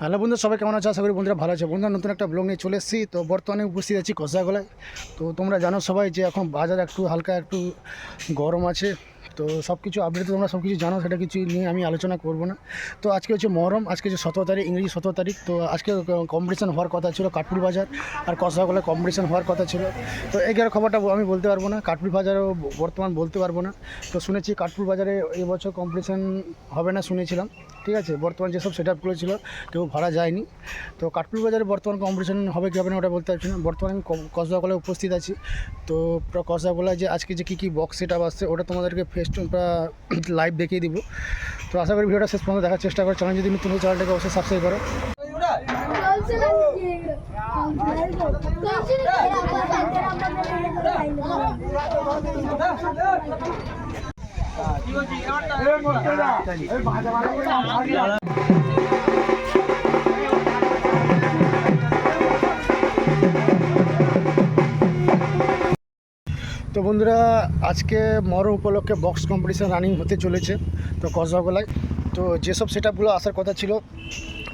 Hello বন্ধু সবাই কেমন আছে? আশা করি বন্ধুরা ভালো আছে। বন্ধুরা, নতুন একটা ব্লগ নিয়ে চলে এসেছি। তো বর্তমানে উপস্থিত আছি কষাগোলায় তো তোমরা জানো সবাই যে এখন বাজার একটু হালকা একটু গরম আছে। তো সব কিছু আপডেট তোমরা সব কিছু জানো, সেটা কিছু নিয়ে আমি আলোচনা করব না। তো আজকে হচ্ছে মহরম, আজকে হচ্ছে সতেরো তারিখ, ইংরেজি সতেরো তারিখ। তো আজকে কম্পিটিশন হওয়ার কথা ছিল কাঠপুর বাজার, আর কষাগোলায় কম্পিটিশন হওয়ার কথা ছিল। তো এগারো খবরটা আমি বলতে পারব না কাঠপুর বাজারেও বর্তমান বলতে পারব না। তো শুনেছি কাঠপুর বাজারে এবছর কম্পিটিশন হবে না শুনেছিলাম, ঠিক আছে? বর্তমান যেসব সেট আপগুলো ছিল, কেউ ভাড়া যায়নি। তো কাঠপুর বাজারে বর্তমান কম্পিটিশন হবে কি হবে না ওটা বলতে পারছি না। বর্তমানে আমি কসবাগোলায় উপস্থিত আছি। তো পুরো কসবাগোলায় যে আজকে যে কী কী বক্স সেট আপ আসছে, ওটা তোমাদেরকে ফেস টু লাইভ দেখিয়ে দিব। তো আশা করি ভিডিওটা শেষ পর্যন্ত দেখার চেষ্টা করো। চ্যানেল যদি নতুন চ্যানেলটাকে অবশ্যই সাবস্ক্রাইব করো। তো বন্ধুরা, আজকে মর উপলক্ষে বক্স কম্পিটিশান রানিং হতে চলেছে তো কসবাগোলায়। তো যেসব সেট আপগুলো আসার কথা ছিল,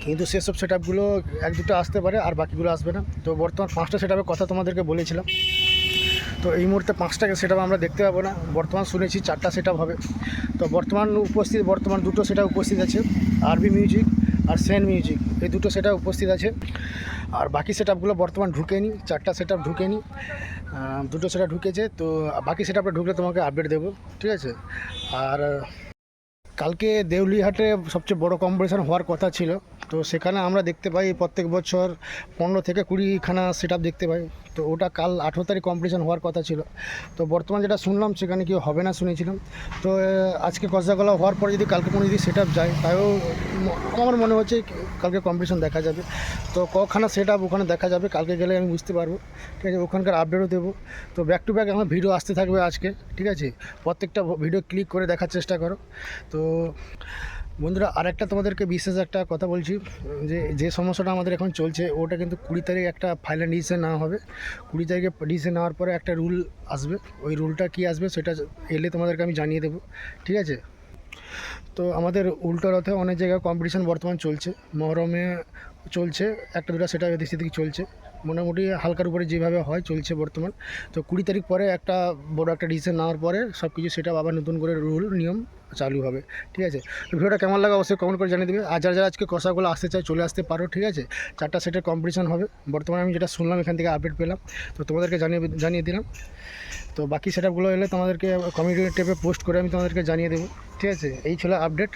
কিন্তু সেসব সেট আপগুলো এক দুটো আসতে পারে আর বাকিগুলো আসবে না। তো বর্তমান পাঁচটা সেট কথা তোমাদেরকে বলেছিলাম। তো এই মুহূর্তে পাঁচটা সেট আমরা দেখতে পাবো না। বর্তমান শুনেছি চারটা সেট হবে। তো বর্তমান উপস্থিত, বর্তমান দুটো সেটা উপস্থিত আছে। আরবি মিউজিক আর সেন্ট মিউজিক এই দুটো সেটা উপস্থিত আছে। আর বাকি সেট আপগুলো বর্তমান ঢুকেনি, চারটা সেট আপ ঢুকেনি দুটো সেটা ঢুকেছে, তো বাকি সেট আপটা ঢুকলে তোমাকে আপডেট দেবো, ঠিক আছে? আর কালকে দেউলিহাটে সবচেয়ে বড় কম্পিটিশন হওয়ার কথা ছিল। তো সেখানে আমরা দেখতে পাই প্রত্যেক বছর পনেরো থেকে কুড়িখানা সেট দেখতে পাই। তো ওটা কাল আঠেরো তারিখ কম্পিটিশন হওয়ার কথা ছিল। তো বর্তমান যেটা শুনলাম সেখানে কি হবে না শুনেছিলাম। তো আজকে কষাগলা হওয়ার পরে যদি কালকে কোনো যদি সেট যায় তাও আমার মনে হচ্ছে কালকে কম্পিটিশন দেখা যাবে। তো কখানা সেট আপ ওখানে দেখা যাবে, কালকে গেলে আমি বুঝতে পারব। ঠিক আছে, ওখানকার আপডেটও দেবো। তো ব্যাক টু ব্যাক আমার ভিডিও আসতে থাকবে আজকে, ঠিক আছে? প্রত্যেকটা ভিডিও ক্লিক করে দেখার চেষ্টা করো। তো বন্ধুরা, আরেকটা তোমাদেরকে বিশেষ একটা কথা বলছি, যে যে সমস্যাটা আমাদের এখন চলছে, ওটা কিন্তু কুড়ি তারিখ একটা ফাইনাল ডিসিশন নেওয়া হবে। কুড়ি তারিখে ডিসিশন নেওয়ার পরে একটা রুল আসবে। ওই রুলটা কি আসবে সেটা এলে তোমাদেরকে আমি জানিয়ে দেবো, ঠিক আছে? তো আমাদের উল্টো রথে অনেক জায়গায় কম্পিটিশন বর্তমান চলছে, মহরমে চলছে, একটা দুটো সেটা এদিক চলছে। মোটামুটি হালকার উপরে যেভাবে হয় চলছে বর্তমান। তো কুড়ি তারিখ পরে একটা বড় একটা ডিসিশন নেওয়ার পরে সব কিছু সেটা আবার নতুন করে রুল নিয়ম চালু হবে, ঠিক আছে? তো ভিডিওটা কেমন লাগে অবশ্যই কমেন্ট করে জানিয়ে দেবে। আর যারা যারা আজকে কষাগুলো আসতে চায়, চলে আসতে পারো, ঠিক আছে? চারটা সেটের কম্পিটিশন হবে। বর্তমানে আমি যেটা শুনলাম, এখান থেকে আপডেট পেলাম। তো তোমাদেরকে জানিয়ে জানিয়ে দিলাম। তো বাকি সেটআপগুলো এলে তোমাদেরকে কমিউনিটি টেপে পোস্ট করে আমি তোমাদেরকে জানিয়ে দেবো, ঠিক আছে? এই ছিল আপডেট